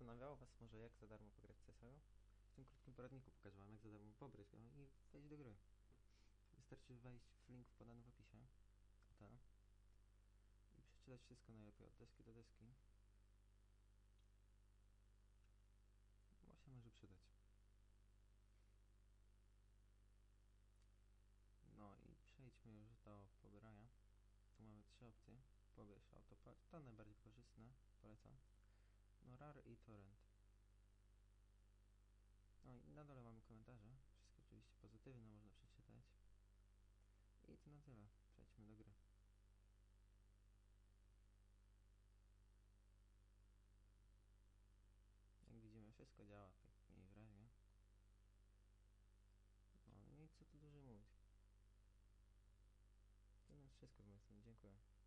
Zastanawiało Was może jak za darmo pograć CSGO? W tym krótkim poradniku pokażę Wam jak za darmo pobrać go i wejść do gry. Wystarczy wejść w link podany w opisie. Ta. I przeczytać wszystko najlepiej od deski do deski. i torrent. No i na dole mamy komentarze. Wszystkie oczywiście pozytywne można przeczytać. I to na tyle. Przejdźmy do gry. Jak widzimy wszystko działa tak mniej wyraźnie. No i co tu dużo mówić. To nas wszystko z mojej strony. Dziękuję.